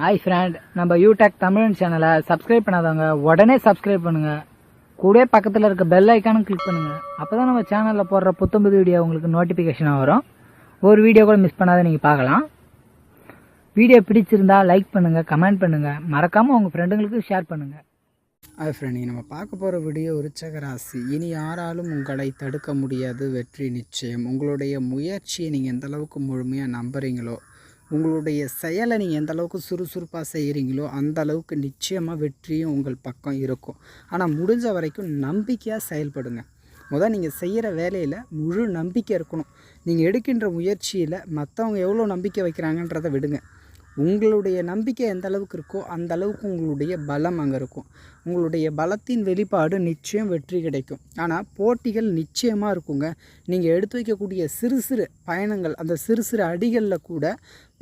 Hi friend நம்ம யூடெக் தமிழ் சேனலை subscribe பண்ணாதவங்க உடனே சப்ஸ்கிரைப் பண்ணுங்க. கூட பக்கத்தில் இருக்க பெல் ஐக்கானும் கிளிக் பண்ணுங்க. அப்பதான் நம்ம சேனலில் போடுற புத்தம்புது வீடியோ உங்களுக்கு நோட்டிஃபிகேஷனாக வரும். ஒரு வீடியோ கூட மிஸ் பண்ணாத நீங்கள் பார்க்கலாம். வீடியோ பிடிச்சிருந்தா லைக் பண்ணுங்கள் கமெண்ட் பண்ணுங்கள் மறக்காமல் உங்கள் ஃப்ரெண்டுங்களுக்கு ஷேர் பண்ணுங்கள் ஹாய் ஃப்ரெண்ட் நம்ம பார்க்க போகிற வீடியோ உச்சகராசி இனி யாராலும் உங்களை தடுக்க முடியாது. வெற்றி நிச்சயம். உங்களுடைய முயற்சியை நீங்கள் எந்த அளவுக்கு முழுமையாக நம்புறீங்களோ உங்களுடைய செயலை நீங்கள் எந்த அளவுக்கு சுறுசுறுப்பாக செய்கிறீங்களோ அந்த அளவுக்கு நிச்சயமாக வெற்றியும் உங்கள் பக்கம் இருக்கும். ஆனால் முடிஞ்ச வரைக்கும் நம்பிக்கையாக செயல்படுங்க. முதல் நீங்கள் செய்கிற வேலையில் முழு நம்பிக்கை இருக்கணும். நீங்கள் எடுக்கின்ற முயற்சியில் மற்றவங்க எவ்வளோ நம்பிக்கை வைக்கிறாங்கன்றதை விடுங்க. உங்களுடைய நம்பிக்கை எந்த அளவுக்கு இருக்கோ அந்த அளவுக்கு உங்களுடைய பலம் அங்கே இருக்கும். உங்களுடைய பலத்தின் வெளிப்பாடு நிச்சயம் வெற்றி கிடைக்கும். ஆனால் போட்டிகள் நிச்சயமாக இருக்குங்க. நீங்கள் எடுத்து வைக்கக்கூடிய சிறு சிறு பயணங்கள் அந்த சிறு சிறு அடிகளில் கூட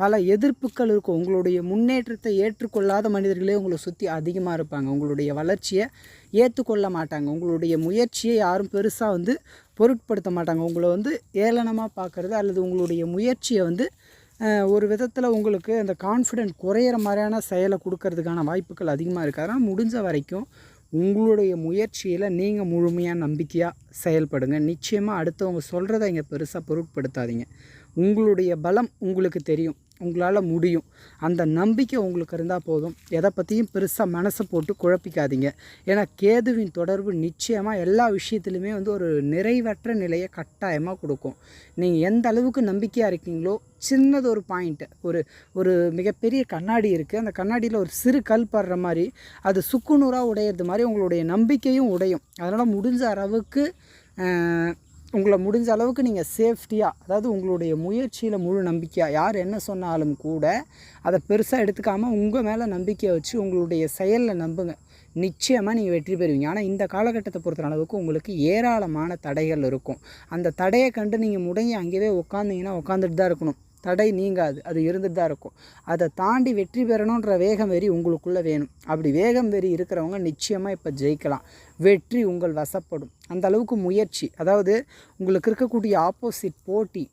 பல எதிர்ப்புகள் இருக்கும். உங்களுடைய முன்னேற்றத்தை ஏற்றுக்கொள்ளாத மனிதர்களே உங்களை சுற்றி அதிகமாக இருப்பாங்க. உங்களுடைய வளர்ச்சியை ஏற்றுக்கொள்ள மாட்டாங்க. உங்களுடைய முயற்சியை யாரும் பெருசாக வந்து பொருட்படுத்த மாட்டாங்க. உங்களை வந்து ஏளனமாக பார்க்குறது அல்லது உங்களுடைய முயற்சியை வந்து ஒரு விதத்தில் உங்களுக்கு அந்த கான்ஃபிடென்ட் குறையிற மாதிரியான செயலை கொடுக்கறதுக்கான வாய்ப்புகள் அதிகமாக இருக்குது அதனால் முடிஞ்ச வரைக்கும் உங்களுடைய முயற்சியில் நீங்கள் முழுமையாக நம்பிக்கையாக செயல்படுங்க. நிச்சயமாக அடுத்தவங்க சொல்கிறத இங்கே பெருசாக பொருட்படுத்தாதீங்க. உங்களுடைய பலம் உங்களுக்கு தெரியும். உங்களால் முடியும். அந்த நம்பிக்கை உங்களுக்கு இருந்தால் போதும். எதை பற்றியும் பெருசாக மனசை போட்டு குழப்பிக்காதீங்க. ஏன்னா கேதுவின் தொடர்பு நிச்சயமாக எல்லா விஷயத்துலையுமே வந்து ஒரு நிறைவற்ற நிலையை கட்டாயமாக கொடுக்கும். நீங்கள் எந்த அளவுக்கு நம்பிக்கையாக இருக்கீங்களோ சின்னது ஒரு பாயிண்ட்டு ஒரு ஒரு மிகப்பெரிய கண்ணாடி இருக்குது அந்த கண்ணாடியில் ஒரு சிறு கல் படுற மாதிரி அது சுக்குநூறாக உடையிறது மாதிரி உங்களுடைய நம்பிக்கையும் உடையும். அதனால் முடிஞ்ச அளவுக்கு உங்களை முடிஞ்ச அளவுக்கு நீங்கள் சேஃப்டியாக அதாவது உங்களுடைய முயற்சியில் முழு நம்பிக்கையாக யார் என்ன சொன்னாலும் கூட அதை பெருசாக எடுத்துக்காமல் உங்கள் மேலே நம்பிக்கையை வச்சு உங்களுடைய செயலில் நம்புங்க. நிச்சயமாக நீங்கள் வெற்றி பெறுவீங்க. ஆனால் இந்த காலகட்டத்தை பொறுத்த அளவுக்கு உங்களுக்கு ஏராளமான தடைகள் இருக்கும். அந்த தடையை கண்டு நீங்கள் முடங்கி அங்கேயே உட்காந்திங்கன்னா உட்காந்துட்டு தான் இருக்கணும். தடை நீங்காது. அது இருந்துட்டு தான் இருக்கும். அதை தாண்டி வெற்றி பெறணுன்ற வேகம் வெறி உங்களுக்குள்ளே வேணும். அப்படி வேகம் வெறி இருக்கிறவங்க நிச்சயமாக இப்போ ஜெயிக்கலாம். வெற்றி உங்கள் வசப்படும். அந்த அளவுக்கு முயற்சி. அதாவது உங்களுக்கு இருக்கக்கூடிய ஆப்போசிட் போட்டி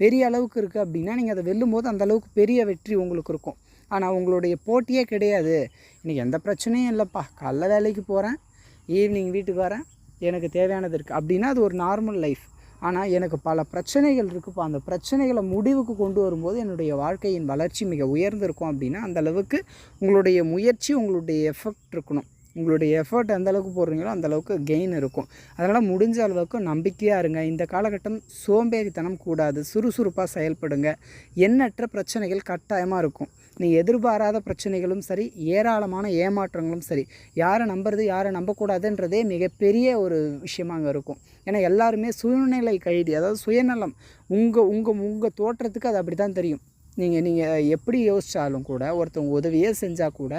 பெரிய அளவுக்கு இருக்குது அப்படின்னா நீங்கள் அதை வெல்லும் போது அந்த அளவுக்கு பெரிய வெற்றி உங்களுக்கு இருக்கும். ஆனால் உங்களுடைய போட்டியே கிடையாது. இன்றைக்கி எந்த பிரச்சனையும் இல்லைப்பா. காலைல வேலைக்கு போகிறேன் ஈவினிங் வீட்டுக்கு வரேன். எனக்கு தேவையானது இருக்குது அப்படின்னா அது ஒரு நார்மல் லைஃப் ஆனால் எனக்கு பல பிரச்சனைகள் இருக்குப்போ. அந்த பிரச்சனைகளை முடிவுக்கு கொண்டு வரும்போது என்னுடைய வாழ்க்கையின் வளர்ச்சி மிக உயர்ந்திருக்கும் அப்படின்னா அந்தளவுக்கு உங்களுடைய முயற்சி உங்களுடைய எஃபெக்ட் இருக்கணும். உங்களுடைய எஃபர்ட் எந்த அளவுக்கு போடுறீங்களோ அந்த அளவுக்கு கெயின் இருக்கும். அதனால் முடிஞ்ச அளவுக்கு நம்பிக்கையாக இருங்க. இந்த காலகட்டம் சோம்பேறித்தனம் கூடாது. சுறுசுறுப்பாக செயல்படுங்க. எண்ணற்ற பிரச்சனைகள் கட்டாயமாக இருக்கும். நீ எதிர்பாராத பிரச்சனைகளும் சரி ஏராளமான ஏமாற்றங்களும் சரி யாரை நம்புறது யாரை நம்பக்கூடாதுன்றதே மிகப்பெரிய ஒரு விஷயமாக அங்கே இருக்கும். ஏன்னா எல்லாருமே சுயநிலை கைதி. அதாவது சுயநலம். உங்கள் உங்கள் உங்கள் தோற்றத்துக்கு அது அப்படி தான் தெரியும். நீங்கள் நீங்கள் எப்படி யோசித்தாலும் கூட ஒருத்தவங்க உதவியே செஞ்சால் கூட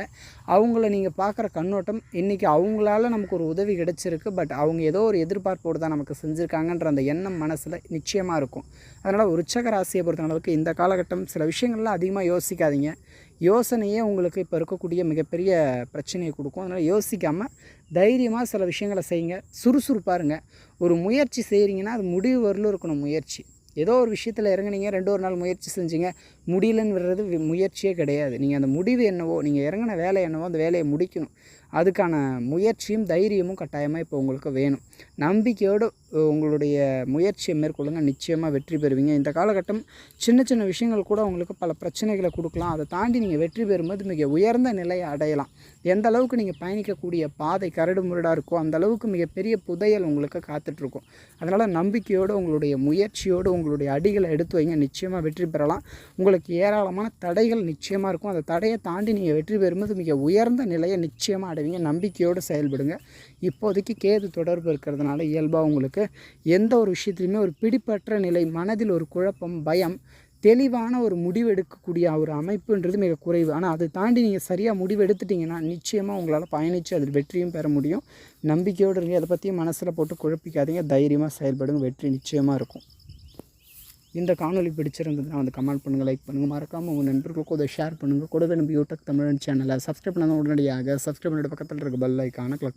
அவங்கள நீங்கள் பார்க்குற கண்ணோட்டம் இன்றைக்கி அவங்களால நமக்கு ஒரு உதவி கிடைச்சிருக்கு. பட் அவங்க ஏதோ ஒரு எதிர்பார்ப்போடு தான் நமக்கு செஞ்சுருக்காங்கன்ற அந்த எண்ணம் மனசில் நிச்சயமாக இருக்கும். அதனால் உச்சக ராசியை பொறுத்த அளவுக்கு இந்த காலகட்டம் சில விஷயங்கள்லாம் அதிகமாக யோசிக்காதீங்க. யோசனையே உங்களுக்கு இப்போ இருக்கக்கூடிய மிகப்பெரிய பிரச்சனையை கொடுக்கும். அதனால் யோசிக்காமல் தைரியமாக சில விஷயங்களை செய்யுங்க. சுறுசுறுப்பாக இருங்க ஒரு முயற்சி செய்கிறீங்கன்னா அது முடிவு வரலும் இருக்கணும் முயற்சி. ஏதோ ஒரு விஷயத்தில் இறங்குனீங்க ரெண்டு ஒரு நாள் முயற்சி செஞ்சீங்க முடியலன்னு முயற்சியே கிடையாது. நீங்கள் அந்த முடிவு என்னவோ நீங்கள் இறங்கின வேலை என்னவோ அந்த வேலையை முடிக்கணும். அதுக்கான முயற்சியும் தைரியமும் கட்டாயமாக இப்போ உங்களுக்கு வேணும். நம்பிக்கையோடு உங்களுடைய முயற்சியை மேற்கொள்ளுங்க. நிச்சயமாக வெற்றி பெறுவீங்க. இந்த காலகட்டம் சின்ன சின்ன விஷயங்கள் கூட உங்களுக்கு பல பிரச்சனைகளை கொடுக்கலாம். அதை தாண்டி நீங்கள் வெற்றி பெறும்போது மிக உயர்ந்த நிலையை அடையலாம். எந்த அளவுக்கு நீங்கள் பயணிக்கக்கூடிய பாதை கரடு முரடாக இருக்கோ அந்த அளவுக்கு மிகப்பெரிய புதையல் உங்களுக்கு காத்துட்ருக்கும். அதனால் நம்பிக்கையோடு உங்களுடைய முயற்சியோடு உங்களுடைய அடிகளை எடுத்து வைங்க. நிச்சயமாக வெற்றி பெறலாம். உங்களுக்கு உங்களுக்கு ஏராளமான தடைகள் நிச்சயமாக இருக்கும். அந்த தடையை தாண்டி நீங்கள் வெற்றி பெறும்போது மிக உயர்ந்த நிலையை நிச்சயமாக அடைவீங்க. நம்பிக்கையோடு செயல்படுங்க. இப்போதைக்கு கேது தொடர்பு இருக்கிறதுனால இயல்பாக உங்களுக்கு எந்த ஒரு விஷயத்துலையுமே ஒரு பிடிப்பற்ற நிலை மனதில் ஒரு குழப்பம் பயம் தெளிவான ஒரு முடிவு எடுக்கக்கூடிய ஒரு அமைப்புன்றது மிக குறைவு. ஆனால் அதை தாண்டி நீங்கள் சரியாக முடிவெடுத்துட்டிங்கன்னா நிச்சயமாக உங்களால் பயணித்து அதில் வெற்றியும் பெற முடியும். நம்பிக்கையோடு இருங்க. அதை பற்றியும் மனசில் போட்டு குழப்பிக்காதீங்க. தைரியமாக செயல்படுங்க. வெற்றி நிச்சயமாக இருக்கும். இந்த காணொலி பிடிச்சிருந்ததுன்னா வந்து கமெண்ட் பண்ணுங்கள் லைக் பண்ணுங்கள் மறக்காமல் உங்கள் நண்பர்களுக்கும் அதை ஷேர் பண்ணுங்கள் கூடவே நம்ம யூடியூப் தமிழ் சேனலை சப்ஸ்கிரைப் பண்ணாத உடனடியாக சப்ஸ்கிரைப் பண்ணிட்டு பக்கத்தில் இருக்க பெல் ஐக்கான கிளிக்